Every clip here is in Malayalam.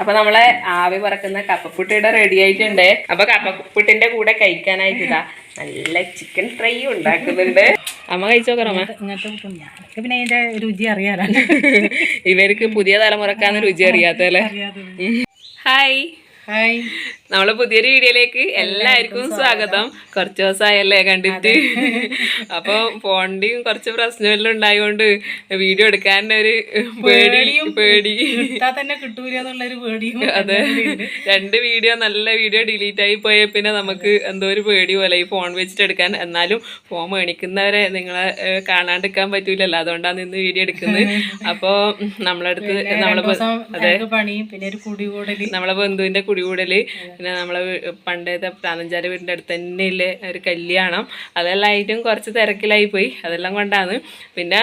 അപ്പൊ നമ്മളെ ആവി പറക്കുന്ന കപ്പപ്പുട്ടിയുടെ റെഡി ആയിട്ടുണ്ട്. അപ്പൊ കപ്പപ്പുട്ടിന്റെ കൂടെ കഴിക്കാനായിട്ട് ഇതാ നല്ല ചിക്കൻ ഫ്രൈ ഉണ്ടാക്കുന്നുണ്ട്. അമ്മ കഴിച്ചോക്കറ അമ്മ? ഇങ്ങനത്തെ കിട്ടും ഞങ്ങൾക്ക് പിന്നെ അതിന്റെ രുചി അറിയാറാണ് ഇവർക്ക് പുതിയ തലമുറക്കാന്ന് രുചി അറിയാത്തല്ലേ ഹായ് ഹായ് നമ്മളെ പുതിയൊരു വീഡിയോയിലേക്ക് എല്ലാവർക്കും സ്വാഗതം. കുറച്ച് ദിവസമായല്ലേ കണ്ടിട്ട്. അപ്പൊ ഫോണിന്റെയും കുറച്ച് പ്രശ്നമെല്ലാം ഉണ്ടായതുകൊണ്ട് വീഡിയോ എടുക്കാൻ ഒരു പേടി പേടി. തന്നെ കിട്ടൂല എന്നുള്ളൊരു പേടിയും അതെ. രണ്ട് വീഡിയോ നല്ല വീഡിയോ ഡിലീറ്റ് ആയി പോയ പിന്നെ നമുക്ക് എന്തോ ഒരു പേടി പോലെ ഈ ഫോൺ വെച്ചിട്ട് എടുക്കാൻ. എന്നാലും ഫോൺ മേടിക്കുന്നവരെ നിങ്ങളെ കാണാണ്ടിരിക്കാൻ പറ്റൂലല്ലോ. അതുകൊണ്ടാണ് ഇന്ന് വീഡിയോ എടുക്കുന്നത്. അപ്പോ നമ്മളടുത്ത് നമ്മളെ അതെ. നമ്മളെ ബന്ധുവിന്റെ പണിയും പിന്നെ ഒരു കുടി കുടികൂടൽ. പിന്നെ നമ്മളെ പണ്ടത്തെ പ്രാനഞ്ചാര വീടിന്റെ അടുത്ത് തന്നെ ഇല്ലേ ഒരു കല്യാണം. അതെല്ലാം ആയിട്ടും കുറച്ച് തിരക്കിലായി പോയി. അതെല്ലാം കൊണ്ടാണ്. പിന്നെ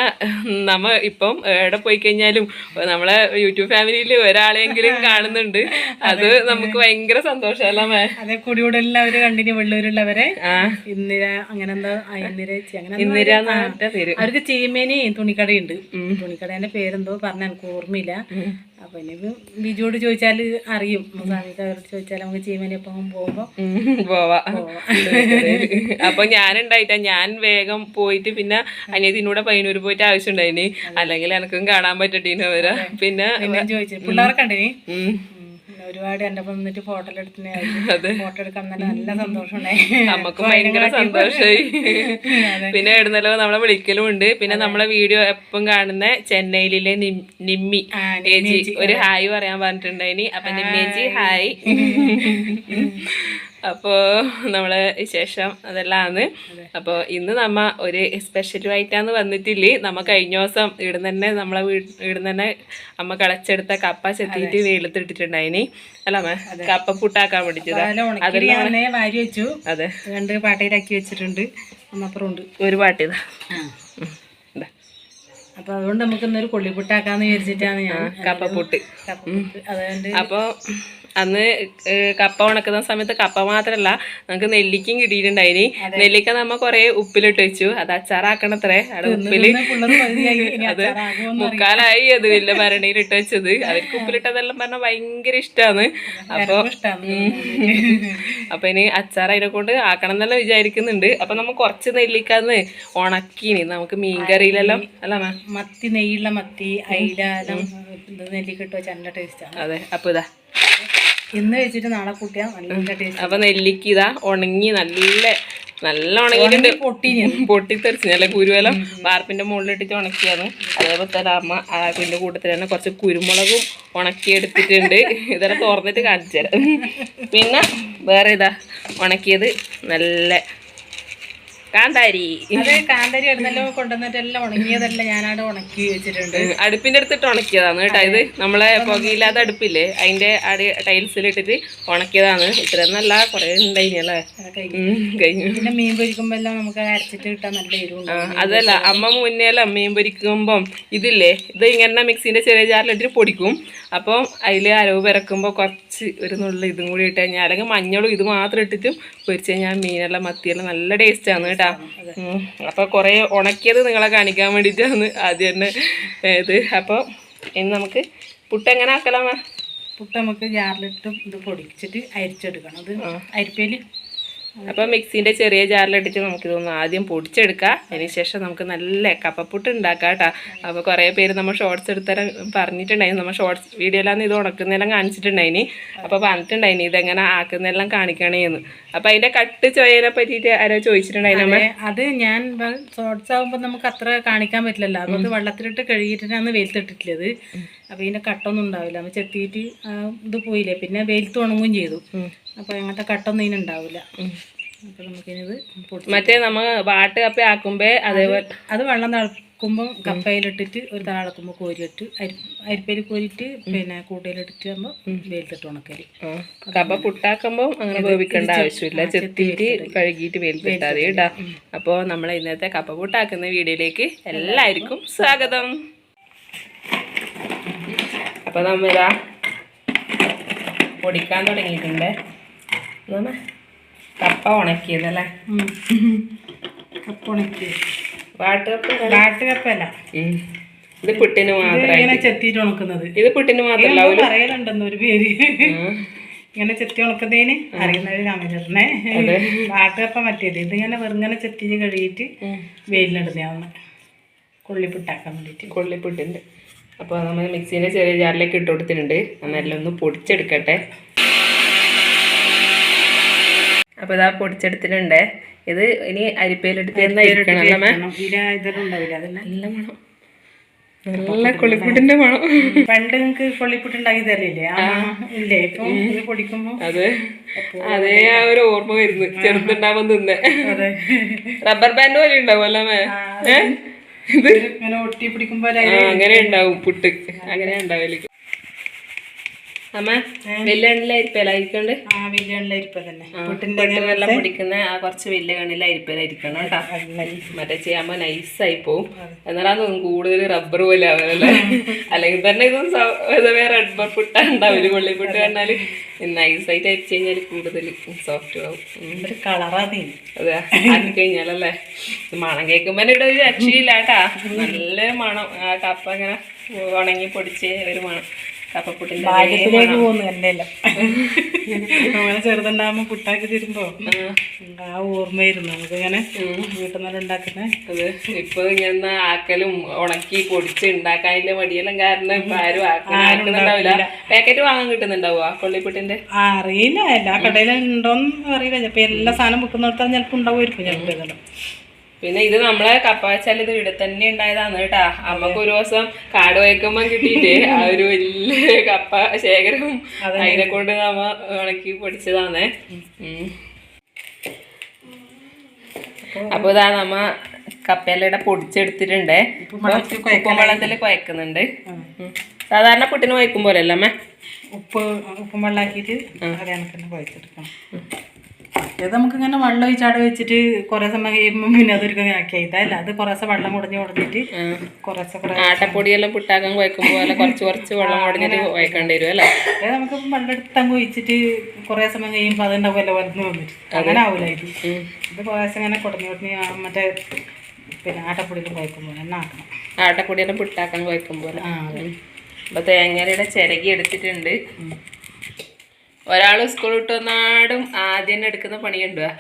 നമ്മ ഇപ്പം എവിടെ പോയി കഴിഞ്ഞാലും നമ്മളെ യൂട്യൂബ് ഫാമിലിയിൽ ഒരാളെങ്കിലും കാണുന്നുണ്ട്. അത് നമുക്ക് ഭയങ്കര സന്തോഷമല്ല അതെ കുടികൂടലിൽ അവർ കണ്ടിന്യൂ വെള്ളൂരുള്ളവരെ. ആ. ഇന്ദിര അങ്ങനെ എന്താ അവർക്ക് ചീമേനി തുണിക്കടയുണ്ട്. തുണിക്കടേന്റെ പേരെന്തോ പറഞ്ഞ എനിക്ക് ഓർമ്മയില്ല. അപ്പൊ ഇനി ബിജുവോട് ചോദിച്ചാൽ അറിയും. സ്വാമിക്ക് അവരോട് ചോദിച്ചാൽ നമുക്ക് ചീമനെ ഒപ്പം പോവാ. അപ്പൊ ഞാനുണ്ടായിട്ടാ. ഞാൻ വേഗം പോയിട്ട് പിന്നെ അനിയത്തിനൂടെ പയ്യന്നൂർ പോയിട്ട് ആവശ്യം ഉണ്ടായിനി അല്ലെങ്കിൽ എനക്കും കാണാൻ പറ്റട്ടീന്ന് വരാ പിന്നെ ചോദിച്ചു. പിള്ളേർക്കണ്ടേ ഒരുപാട് എന്റെ ഒപ്പം നിന്നിട്ട് ഫോട്ടോ എടുത്തിട്ടുണ്ടായിരുന്നു. ഫോട്ടോ എടുക്കാൻ നല്ല നല്ല സന്തോഷമുണ്ടായി നമുക്ക് ഭയങ്കര സന്തോഷമായി. പിന്നെ എവിടുന്നല്ലോ നമ്മളെ വിളിക്കലും ഉണ്ട് പിന്നെ നമ്മളെ വീഡിയോ എപ്പം കാണുന്ന? ചെന്നൈയിലെ നിമ്മി. ഏജി ഒരു ഹായ് പറയാൻ പറഞ്ഞിട്ടുണ്ടായിനി. അപ്പൊ നിമ്മേജി ഹായ്. അപ്പോ നമ്മളെ വിശേഷം അതെല്ലാമാണ് അപ്പോൾ ഇന്ന് നമ്മ ഒരു സ്പെഷ്യലുമായിട്ടാണ് വന്നിട്ടില്ലേ. നമ്മ കഴിഞ്ഞ ദിവസം ഇവിടുന്ന് തന്നെ നമ്മളെ വീട് ഇവിടുന്ന് തന്നെ അമ്മ കളച്ചെടുത്ത കപ്പ ചെത്തിയിട്ട് വെയിലത്തിട്ടിട്ടുണ്ടായിനി അല്ല അമ്മ കപ്പ പുട്ടാക്കാൻ വേണ്ടിച്ചത് അതെല്ലാം വാരി വെച്ചു. അതെ. രണ്ട് പാട്ടയിലാക്കി വെച്ചിട്ടുണ്ട്. ഒന്നപ്പുറം ഉണ്ട്. ഒരു പാട്ടിതാ. അപ്പൊ അതുകൊണ്ട് നമുക്ക് ഇന്നൊരു കൊള്ളിപ്പുട്ടാക്കാന്ന് വിചാരിച്ചിട്ടാണ് ഞാൻ കപ്പപ്പുട്ട് അതുകൊണ്ട് അപ്പൊ അന്ന് കപ്പ ഉണക്കുന്ന സമയത്ത് കപ്പ മാത്രല്ല നമുക്ക് നെല്ലിക്കും കിട്ടിയിട്ടുണ്ടായിനി. നെല്ലിക്ക നമ്മ കൊറേ ഉപ്പിലിട്ട് വെച്ചു. അത് അച്ചാറാക്കണത്രേ. അവിടെ ഉപ്പിൽ അത് മുക്കാലായി അത് വലിയ ഭരണിയിലിട്ട് വെച്ചത്. അവർക്ക് ഉപ്പിലിട്ടതെല്ലാം പറഞ്ഞാൽ ഭയങ്കര ഇഷ്ടമാണ് അപ്പൊ ഇഷ്ടമാണ് അപ്പൊ ഇനി അച്ചാർ അതിനെ കൊണ്ട് ആക്കണം എന്നെല്ലാം വിചാരിക്കുന്നുണ്ട്. അപ്പൊ നമുക്ക് കുറച്ച് നെല്ലിക്കാന്ന് ഉണക്കീനി. നമുക്ക് മീൻകറിയിലെല്ലാം അല്ല മത്തി നെയ്യുള്ള മത്തി അയില നെല്ലിക്കട്ടോ നല്ല ടേസ്റ്റാണ് അതെ അപ്പൊ ഇതാ. ഇന്ന് വെച്ചിട്ട് നാളെ കൂട്ടിയാൽ നല്ല ടേസ്റ്റ് അപ്പൊ നെല്ലിക്ക ഇതാ ഉണങ്ങി നല്ല നല്ല ഉണങ്ങിയിട്ട് പൊട്ടി പൊട്ടിത്തെറിച്ച് നല്ല കുരുവെല്ലാം വാർപ്പിന്റെ മുകളിലിട്ടിട്ട് ഉണക്കിയാണ് അതേപോലെ തന്നെ അമ്മ അതിന്റെ കൂട്ടത്തിൽ തന്നെ കുറച്ച് കുരുമുളകും ഉണക്കിയെടുത്തിട്ടുണ്ട്. ഇതെല്ലാം തുറന്നിട്ട് കാണിച്ചു തരാം. പിന്നെ വേറെ ഇതാ ഉണക്കിയത് നല്ല കാന്താരി. അത് കാന്താരി ഇടുന്നല്ലോ കൊണ്ടുവന്നിട്ടെല്ലാം ഉണങ്ങിയതെല്ലാം ഞാനവിടെ ഉണക്കി വെച്ചിട്ടുണ്ട്. അടുപ്പിന്റെ അടുത്തിട്ട് ഉണക്കിയതാണ് കേട്ടോ. ഇത് നമ്മളെ പുകയില്ലാത്ത അടുപ്പില്ലേ? അതിന്റെ അടി ടൈൽസിലിട്ടിട്ട് ഉണക്കിയതാണ്. ഇത്ര നല്ല കുറെ ഉണ്ടായിനി അല്ലേ? കഴിഞ്ഞു. പിന്നെ മീൻ പൊരിക്കുമ്പോ എല്ലാം നമുക്ക് അരച്ചിട്ട് കിട്ടാൻ നല്ല എരിവുണ്ട്. ആ, അതല്ല അമ്മ മുന്നേല മീൻ പൊരിക്കുമ്പം ഇതില്ലേ? ഇത് ഇങ്ങനെ മിക്സിന്റെ ചെറിയ ജാറിലിട്ട് പൊടിക്കും. അപ്പം അതിൽ അരവ് പിറക്കുമ്പോൾ കുറച്ച് ഒരു നുള്ളി ഇതും കൂടി ഇട്ട് കഴിഞ്ഞാൽ അല്ലെങ്കിൽ മഞ്ഞളും ഇത് മാത്രം ഇട്ടിട്ടും പൊരിച്ച് കഴിഞ്ഞാൽ മീനെല്ലാം മത്തിയെല്ലാം നല്ല ടേസ്റ്റാണ് കേട്ടാ. അപ്പോൾ കുറേ ഉണക്കിയത് നിങ്ങളെ കാണിക്കാൻ വേണ്ടിയിട്ടാണ് ആദ്യം തന്നെ ഇത് അപ്പോൾ ഇനി നമുക്ക് പുട്ട് എങ്ങനെ ആക്കലാമ പുട്ട് നമുക്ക് ജാറിലിട്ട് ഇത് പൊടിച്ചിട്ട് അരിച്ചെടുക്കണം. അത് അരിപ്പേൽ അപ്പൊ മിക്സിന്റെ ചെറിയ ജാറിലിട്ടിട്ട് നമുക്ക് ഇതൊന്ന് ആദ്യം പൊടിച്ചെടുക്കാം. അതിനുശേഷം നമുക്ക് നല്ല കപ്പപ്പുട്ട് ഉണ്ടാക്കാം കേട്ടോ. അപ്പൊ കുറെ പേര് നമ്മൾ ഷോർട്സ് എടുത്തരം പറഞ്ഞിട്ടുണ്ടായിരുന്നു. നമ്മൾ ഷോർട്സ് വീഡിയോയിലാണ് ഇത് ഉണക്കുന്നതെല്ലാം കാണിച്ചിട്ടുണ്ടായിനി. അപ്പൊ പറഞ്ഞിട്ടുണ്ടായിനി ഇതെങ്ങനെ ആക്കുന്നതെല്ലാം കാണിക്കണേന്ന്. അപ്പൊ അതിന്റെ കട്ട് ചോയനെ പറ്റിയിട്ട് ആരോ ചോദിച്ചിട്ടുണ്ടായിരുന്നു നമ്മൾ അത് ഞാൻ ഷോർട്സ് ആകുമ്പോൾ നമുക്ക് അത്ര കാണിക്കാൻ പറ്റില്ലല്ലോ. അതുകൊണ്ട് വെള്ളത്തിലിട്ട് കഴുകിയിട്ടാണ് വെയിലത്തിട്ടിട്ടുള്ളത് അപ്പൊ ഇതിന്റെ കട്ടൊന്നും ഉണ്ടാവില്ല. നമ്മൾ ചെത്തിയിട്ട് ഇത് പോയില്ലേ? പിന്നെ വെയിലത്ത് ഉണങ്ങുകയും ചെയ്തു. അപ്പൊ അങ്ങനത്തെ കട്ടൊന്നും ഇതിനുണ്ടാവില്ല അപ്പോൾ നമുക്കിനിത് മറ്റേ നമ്മൾ വാട്ട് കപ്പ ആക്കുമ്പോൾ അതേപോലെ അത് വെള്ളം തിളക്കുമ്പോൾ കപ്പയിലിട്ടിട്ട് ഒരു തിളക്കുമ്പോൾ കോരിയിട്ട് അരി അരിപ്പയിൽ കോരിയിട്ട് പിന്നെ കൂട്ടയിലിട്ടിട്ട് ആകുമ്പോൾ വെയിലത്തിട്ട് ഉണക്കൽ. കപ്പ പുട്ടാക്കുമ്പോൾ അങ്ങനെ വേവിക്കേണ്ട ആവശ്യമില്ല. ചെത്തിയിട്ട് കഴുകിയിട്ട് വെയിൽത്തിട്ടാൽ മതി കേട്ടോ. അപ്പോൾ നമ്മൾ ഇന്നത്തെ കപ്പ പുട്ടാക്കുന്ന വീഡിയോയിലേക്ക് എല്ലാവർക്കും സ്വാഗതം. അപ്പോൾ നമ്മളിതാ പൊടിക്കാൻ തുടങ്ങിയിട്ടുണ്ട്. നമ്മ കപ്പ ഉണക്കിയതല്ലേ? കപ്പ ഉണക്കി. വാട്ടുകപ്പ് ഇത് പുട്ടിന് ചെത്തിയിട്ട് ഉണക്കുന്നത്. ഇത് പുട്ടിന് പറയലുണ്ടെന്ന് ഒരു പേര്. ഇങ്ങനെ ചെത്തി ഉണക്കുന്നതിന് അറിയുന്നവര് രാമചരണേ വാട്ടുകപ്പ മറ്റേത്. ഇത് ഇങ്ങനെ വെറുങ്ങനെ ചെത്തിച്ച് കഴുകിയിട്ട് വെയിലിനിടുന്നതാണ് കൊള്ളിപ്പുട്ടാക്കാൻ വേണ്ടിയിട്ട്. കൊള്ളിപ്പുട്ടുണ്ട്. അപ്പോൾ നമ്മൾ മിക്സീന്റെ ചെറിയ ജാറിലേക്ക് ഇട്ട് കൊടുത്തിട്ടുണ്ട്. ഒന്ന് പൊടിച്ചെടുക്കട്ടെ. അപ്പോൾ ഇതാ പൊടിച്ചെടുത്തിട്ടുണ്ട്. ഇത് ഇനി അരിപ്പയിലെടുത്ത് നല്ല മണം. നല്ല കൊള്ളിപ്പുട്ടിന്റെ മണം. പണ്ട് നിങ്ങക്ക് കൊള്ളിപ്പിട്ട് ഉണ്ടാക്കി തരില്ലേ ഇല്ലേ? ഇപ്പൊ പൊടിക്കുമ്പോ അതെ. അതേ ആ ഒരു ഓർമ്മ വരുന്നു. ചെറുതുണ്ടാവാൻ തിന്നെ. അതെ. റബ്ബർ ബാൻഡ് പോലെ ഉണ്ടാവും അല്ലേ ഇത്? ഇങ്ങനെ ഒട്ടി പിടിക്കുമ്പോ അങ്ങനെ ഉണ്ടാവും പുട്ട്. അങ്ങനെ ഉണ്ടാവലേക്ക് അമ്മ വലിയ കണ്ണിലെ അരിപ്പയിലായിരിക്കണ്ട് ആ വലിയ ഇരിപ്പ തന്നെ പുട്ടിന്റെ വെള്ളം പിടിക്കുന്ന ആ കുറച്ച് വലിയ കണ്ണിലെ അരിപ്പയിലായിരിക്കണം കേട്ടോ മറ്റേ ചെയ്യാകുമ്പോൾ നൈസായി പോവും എന്നാലും കൂടുതൽ റബ്ബർ പോലെ ആവാനല്ലേ അല്ലെങ്കിൽ തന്നെ ഇത് വേറെ റബ്ബർ പുട്ടാ ഉണ്ടാവില്ല കണ്ടാൽ കണ്ടാൽ നൈസായിട്ട് അരിച്ചു കഴിഞ്ഞാൽ കൂടുതൽ സോഫ്റ്റ് ആവും. അതെ ആക്കി കഴിഞ്ഞാലല്ലേ? മണം കേൾക്കുമ്പോ ഇവിടെ ഒരു രക്ഷയില്ല കേട്ടാ. നല്ല മണം. ആ കപ്പ ഇങ്ങനെ ഉണങ്ങി പൊടിച്ച് ഒരു മണം. കപ്പപ്പുട്ടിന്റെ മണം. പോകുന്നു നമ്മളെ ചെറുതുണ്ടാകുമ്പോ പുട്ടാക്കി തരുമ്പോ ആ, ഓർമ്മയായിരുന്നു നമുക്കിങ്ങനെ. വീട്ടിൽ നിന്നെല്ലാം ഉണ്ടാക്കുന്ന. അത് ഇപ്പൊ ഇങ്ങനെ ആക്കലും ഉണക്കി പൊടിച്ച് ഉണ്ടാക്കാനുള്ള മടിയെല്ലാം കാരണം ഇപ്പൊ ആരും ആക്കുന്നുണ്ടാവില്ല. പാക്കറ്റ് വാങ്ങാൻ കിട്ടുന്നുണ്ടാവോ ആ കൊള്ളിപ്പുട്ടിന്റെ? അറിയില്ല. എല്ലാ കടയിലും ഉണ്ടോന്ന് അറിയില്ല. ചിലപ്പോ എല്ലാ സാധനം വെക്കുന്നിടത്താൽ ചിലപ്പോ ഉണ്ടാവുമായിരിക്കും. ചിലപ്പോ ഇതെല്ലാം. പിന്നെ ഇത് നമ്മളെ കപ്പ വെച്ചാൽ ഇത് ഇവിടെ തന്നെ ഉണ്ടായതാണ് കേട്ടാ. അമ്മയ്ക്ക് ഒരു ദിവസം കാട് വയ്ക്കുമ്പോ കിട്ടിയിട്ട് ആ ഒരു വലിയ കപ്പ ശേഖരം അതിനെ കൊണ്ട് നമ്മ ഉണക്കി പൊടിച്ചതാണേ. അപ്പൊ ഇതാ നമ്മ കപ്പയിലൂടെ പൊടിച്ചെടുത്തിട്ടുണ്ട്. വെള്ളത്തിൽ ഉപ്പും വെള്ളത്തിൽ കുഴക്കുന്നുണ്ട്. സാധാരണ പുട്ടിന് കുഴക്കും പോലെ അല്ലേ അമ്മ? ഉപ്പ് ഉപ്പും കണക്കിന് കുഴച്ചെടുക്കണം. ഇത് നമുക്ക് ഇങ്ങനെ വെള്ളം ഒഴിച്ചാട് വെച്ചിട്ട് കുറേ സമയം കഴിയുമ്പോൾ പിന്നെ അതൊരു ആക്കി ഇതല്ല അത് കുറേശ്ശെ വെള്ളം കുടഞ്ഞ് കുടഞ്ഞിട്ട് കുറേശ്ശെ കുറേ ആട്ടപ്പൊടിയെല്ലാം പുട്ടാക്കാൻ കുഴക്കുമ്പോൾ അല്ല കുറച്ച് കുറച്ച് വെള്ളം കുടഞ്ഞിട്ട് കുഴക്കേണ്ടി വരും അല്ലേ? അത് നമുക്ക് വെള്ളം എടുത്തങ്ങ് ഒഴിച്ചിട്ട് കുറേ സമയം കഴിയുമ്പോൾ അതുണ്ടാവുമല്ലോ വലന്ന് വന്നിട്ട്. അങ്ങനെ ആവില്ല ഇത്. ഇത് കുറേശ്ശെ ഇങ്ങനെ കുടഞ്ഞ് കുടഞ്ഞ് മറ്റേ പിന്നെ ആട്ടപ്പൊടിയിൽ കുഴക്കുമ്പോൾ തന്നെ ആക്കണം. ആട്ടപ്പൊടിയെല്ലാം പുട്ടാക്കാൻ കുഴക്കുമ്പോൾ പോലെ ആ അപ്പം അപ്പൊ തേങ്ങയുടെ ചിരകി എടുത്തിട്ടുണ്ട്. ഒരാൾ സ്കൂൾ വിട്ട് വന്നാടും ആദ്യം തന്നെ എടുക്കുന്ന പണി കണ്ടുവാ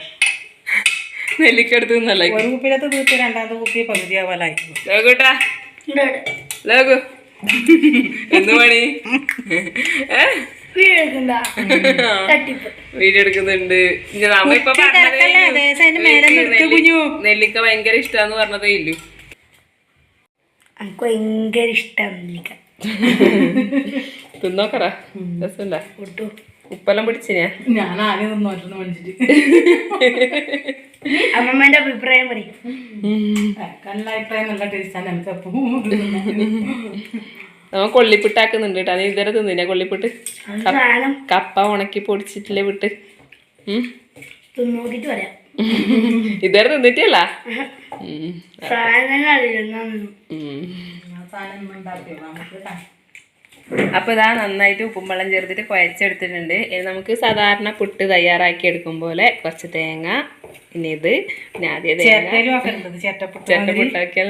നെല്ലിക്കെടുത്ത് നിന്നല്ലേ? ഒരു കുപ്പിയിലത്തെ തീർത്ത് രണ്ടാമത്തെ കുപ്പി എന്ത് പണി? വീഡിയോ എടുക്കുന്നുണ്ട് നെല്ലിക്ക ഭയങ്കര ഇഷ്ടാന്ന് പറഞ്ഞതേ ഇല്ലു. എനിക്ക് ഭയങ്കര ഇഷ്ടമാണ് നെല്ലിക്ക. തിന്നോക്കറാ. ഫുഡു ഉപ്പെല്ലാം പിടിച്ചിനാ ഞാൻ. ആകെ നിന്നോട്ടെന്ന് മേടിച്ചിട്ട്. അമ്മമ്മേന്റെ അഭിപ്രായം പറയും. നല്ല അഭിപ്രായം നല്ല ടേസ്റ്റാണ് എനിക്ക് അപ്പം നമ്മ കൊള്ളിപ്പിട്ടാക്കുന്നുണ്ട് കേട്ടോ. നീ ഇതുവരെ തിന്നിനാ കൊള്ളിപ്പിട്ട്? കപ്പ ഉണക്കി പൊടിച്ചിട്ടില്ലേ വിട്ട്? ഇതുവരെ തിന്നിട്ടല്ല. സാധനം അറിയില്ല ഉം. ആ സാധനം ഉണ്ടാക്കിയോ നമുക്ക് ട്ടാ. അപ്പൊ ഇതാ നന്നായിട്ട് ഉപ്പും വെള്ളം ചേർത്തിട്ട് കുഴച്ചെടുത്തിട്ടുണ്ട്. ഇനി നമുക്ക് സാധാരണ പുട്ട് തയ്യാറാക്കി എടുക്കും പോലെ കുറച്ച് തേങ്ങ പിന്നെ ഇത് പിന്നെ ആദ്യം ചേട്ട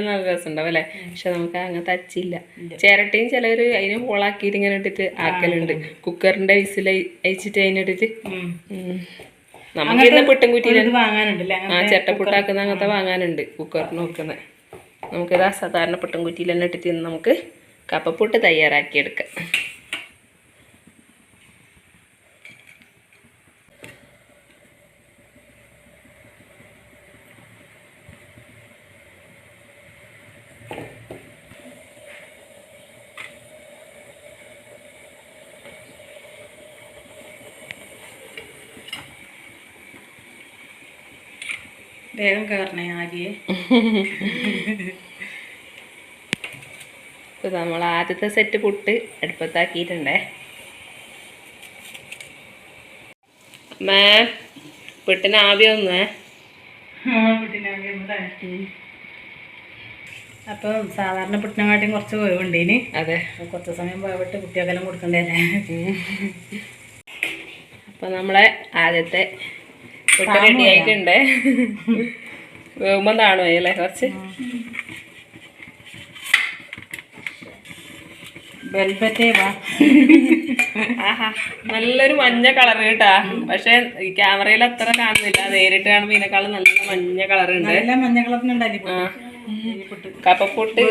നല്ല രസമുണ്ടാവും അല്ലേ? പക്ഷെ നമുക്ക് അങ്ങനത്തെ അച്ചില്ല. ചിരട്ടയും ചിലവർ അതിന് ഹോളാക്കിയിട്ട് ഇങ്ങനെ ഇട്ടിട്ട് ആക്കലുണ്ട്. കുക്കറിന്റെ വിസിൽ അയച്ചിട്ട് അതിനിട്ടിട്ട്. നമുക്ക് ഇന്ന് പുട്ടും കുറ്റിയില ഇത് വാങ്ങാനുണ്ടല്ലേ? ആ ചേട്ടപ്പുട്ടാക്കുന്ന അങ്ങനത്തെ വാങ്ങാനുണ്ട്. കുക്കറിന് നോക്കുന്നത് നമുക്കിതാ സാധാരണ പുട്ടും കുറ്റിയിൽ തന്നെ ഇട്ടിട്ട് നമുക്ക് കപ്പപ്പുട്ട് തയ്യാറാക്കിയെടുക്കാം. വേഗം കയറണേ ആകിയെ ഇപ്പൊ നമ്മൾ ആദ്യത്തെ സെറ്റ് പുട്ട് അടുപ്പത്താക്കിയിട്ടുണ്ടേ. മേ പുട്ടിന് ആവിയൊന്ന് അപ്പോൾ സാധാരണ പുട്ടിനെക്കാട്ടിയും കുറച്ച് വേവുണ്ട് ഇനി അതെ കുറച്ച് സമയം വേവിട്ട് കുട്ടികൾക്കെല്ലാം കൊടുക്കണ്ടേ അപ്പൊ നമ്മളെ ആദ്യത്തെ പുട്ട് റെഡി ആയിട്ടുണ്ട്. വേവുമ്പം താണു അല്ലേ കുറച്ച്? വെൽവെറ്റേ വാ നല്ലൊരു മഞ്ഞ കളർ കേട്ടാ. പക്ഷെ ഈ ക്യാമറയിൽ അത്ര കാണുന്നില്ല. നേരിട്ട് കാണുമ്പോ ഇതിനേക്കാളും നല്ല മഞ്ഞ കളർ ഉണ്ട് നല്ല മഞ്ഞ കളറിനുണ്ടല്ലേ കപ്പപ്പൊട്ട്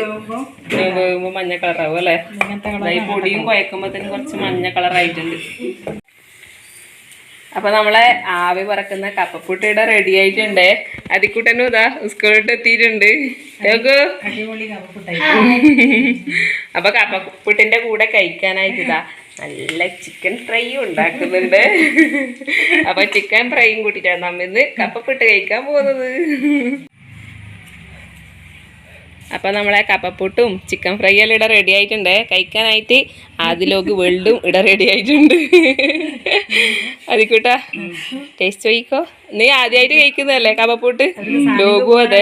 വേകുമ്പോ മഞ്ഞ കളറാവും അല്ലേ? പൊടിയും കുഴക്കുമ്പോ തന്നെ കുറച്ച് മഞ്ഞ കളറായിട്ടുണ്ട്. അപ്പൊ നമ്മളെ ആവി പറക്കുന്ന കപ്പപ്പുട്ടിയുടെ റെഡി ആയിട്ടുണ്ട്. അരിക്കുട്ടനും ഇതാ സ്കൂളിട്ട് എത്തിയിട്ടുണ്ട്. അപ്പൊ കപ്പപ്പുട്ടിന്റെ കൂടെ കഴിക്കാനായിട്ട് ഇതാ നല്ല ചിക്കൻ ഫ്രൈയും ഉണ്ടാക്കുന്നുണ്ട്. അപ്പൊ ചിക്കൻ ഫ്രൈയും കൂട്ടിട്ടാണ് നമ്മ ഇന്ന് കപ്പപ്പുട്ട് കഴിക്കാൻ പോകുന്നത്. അപ്പൊ നമ്മളെ കപ്പപ്പൂട്ടും ചിക്കൻ ഫ്രൈ എല്ലാം ഇവിടെ റെഡി ആയിട്ടുണ്ട്. കഴിക്കാനായിട്ട് അതിലോക്ക് വെള്ളും ഇവിടെ റെഡി ആയിട്ടുണ്ട്. അതിക്കൂട്ടാ ടേസ്റ്റ് ചോദിക്കോ നീ ആദ്യമായിട്ട് കഴിക്കുന്നതല്ലേ കപ്പപ്പൂട്ട്? ലോകു അതെ.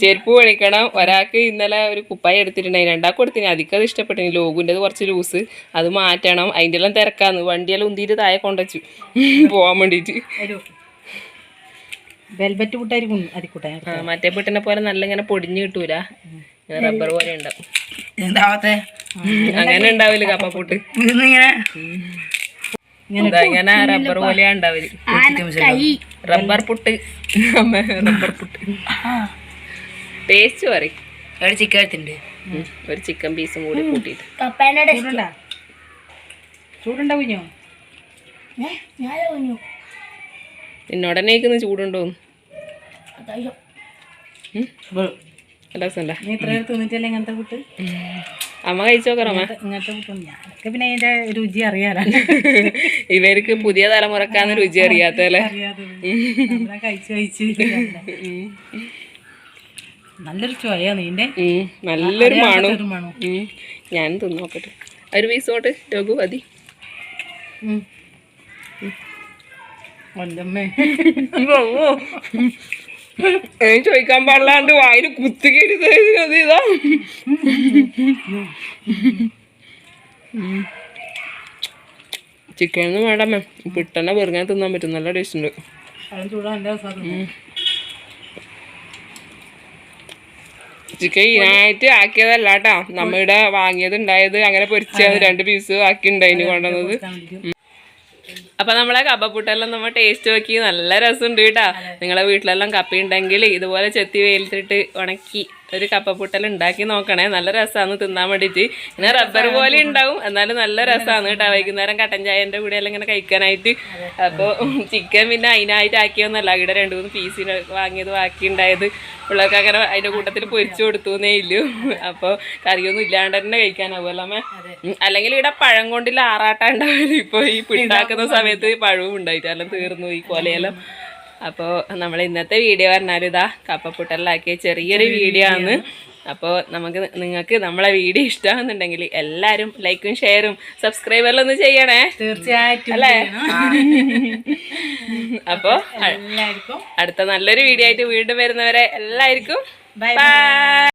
ചെരുപ്പ് പണിക്കണം. ഒരാൾക്ക് ഇന്നലെ ഒരു കുപ്പായി എടുത്തിട്ടുണ്ടായി. രണ്ടാൾക്ക് കൊടുത്തിന്. അധികം അത് ഇഷ്ടപ്പെട്ടു ലോകുന്റെ കുറച്ച് ലൂസ്. അത് മാറ്റണം. അതിന്റെ എല്ലാം തിരക്കാന്ന്. വണ്ടിയെല്ലാം ഉന്തിയിട്ട് താഴെ കൊണ്ടുവച്ചു. പോകാൻ വേണ്ടിയിട്ട്. വെൽവെറ്റ് പുട്ടായിരിക്കും അതിക്കൂട്ടെ ആ, മറ്റേ പുട്ടിനെ പോലെ നല്ല ഇങ്ങനെ പൊടിഞ്ഞു കിട്ടൂല. റബ്ബർ പോലെ ഉണ്ടാവും. എന്താവത്തെ? അങ്ങനെ ഉണ്ടാവില്ല കപ്പപ്പുട്ട് ഇങ്ങനെ ഇതാ ഇങ്ങനെ റബ്ബർ പോലെയാ ഉണ്ടാവില്ല റബ്ബർ പുട്ട്. അമ്മ റബ്ബർ പുട്ട്. ടേസ്റ്റ് പറയും. ഒരു ചിക്കൻ എടുത്തിട്ടുണ്ട്. ഒരു ചിക്കൻ പീസും കൂടി കൂട്ടിയിട്ട്. കപ്പേന്റെ ചൂടുണ്ട? ചൂടുണ്ട അമ്മ കഴിച്ചോക്കറമ്മ പിന്നെ അതിന്റെ രുചി അറിയാറാണ് ഇവർക്ക് പുതിയ തലമുറക്കാന്ന് രുചി അറിയാത്തല്ലേ കഴിച്ച് കഴിച്ച് നല്ലൊരു ചോയ നീന്റെ. നല്ലൊരു മണും ഞാൻ തിന്നോക്കട്ടെ ഒരു പീസോട്ട് രഘു മതി. വല്ലമ്മേ ചോദിക്കാൻ പാടില്ലാണ്ട് വായിൽ കുത്തിക്കരുത്. ഇതാ. വേണ്ട മാം പിട്ടന്നെ വെറുതെ തിന്നാൻ പറ്റും. നല്ല ടേസ്റ്റ് ഉണ്ട്. ചിക്കൻ ഇതിനായിട്ട് ആക്കിയതല്ല കേട്ടാ നമ്മയുടെ വാങ്ങിയത് ഉണ്ടായത് അങ്ങനെ പൊരിച്ചത് രണ്ട് പീസ് ആക്കി ഉണ്ടായിന് കൊണ്ടുവന്നത്. അപ്പൊ നമ്മളെ കപ്പപ്പുട്ടെല്ലാം നമ്മൾ ടേസ്റ്റ് നോക്കി നല്ല രസമുണ്ട് കേട്ടാ. നിങ്ങളെ വീട്ടിലെല്ലാം കപ്പ ഉണ്ടെങ്കിൽ ഇതുപോലെ ചെത്തി വെയിലത്തിട്ട് ഉണക്കി. ഒരു കപ്പപ്പൂട്ടൽ ഉണ്ടാക്കി നോക്കണേ. നല്ല രസമാണ് തിന്നാൻ വേണ്ടിയിട്ട് ഇങ്ങനെ റബ്ബർ പോലെ ഉണ്ടാവും. എന്നാലും നല്ല രസമാണ് കേട്ടോ. വൈകുന്നേരം കട്ടൻ ചായന്റെ കൂടെ എല്ലാം ഇങ്ങനെ കഴിക്കാനായിട്ട്. അപ്പോൾ ചിക്കൻ പിന്നെ അതിനായിട്ട് ആക്കിയൊന്നല്ല ഇവിടെ രണ്ട് മൂന്ന് പീസിന് വാങ്ങിയത് ബാക്കി ഉണ്ടായത്. പിള്ളേർക്ക് അങ്ങനെ അതിന്റെ കൂട്ടത്തിൽ പൊരിച്ചു കൊടുത്തു എന്നേ ഇല്ലു. അപ്പോൾ കറിയൊന്നും ഇല്ലാണ്ട് തന്നെ കഴിക്കാനാവുമല്ലോ അമ്മ. അല്ലെങ്കിൽ ഇവിടെ പഴം കൊണ്ടില്ല ആറാട്ടാണ്ടാവില്ല ഇപ്പോൾ ഈ പിണ്ടാക്കുന്ന സമയത്ത് പഴവും ഉണ്ടായിട്ട് എല്ലാം തീർന്നു ഈ കൊലയെല്ലാം. അപ്പോൾ നമ്മൾ ഇന്നത്തെ വീഡിയോ പറഞ്ഞാൽ ഇതാ കപ്പപ്പുട്ടലിലാക്കിയ ചെറിയൊരു വീഡിയോ ആണ്. അപ്പോൾ നമുക്ക് നിങ്ങൾക്ക് നമ്മളെ വീഡിയോ ഇഷ്ടമാണെന്നുണ്ടെങ്കിൽ എല്ലാവരും ലൈക്കും ഷെയറും സബ്സ്ക്രൈബറിലും ഒന്ന് ചെയ്യണേ. തീർച്ചയായിട്ടും അല്ലേ? അപ്പോൾ എല്ലാവർക്കും അടുത്ത നല്ലൊരു വീഡിയോ ആയിട്ട് വീണ്ടും വരുന്നവരെ എല്ലാവർക്കും ബൈ ബൈ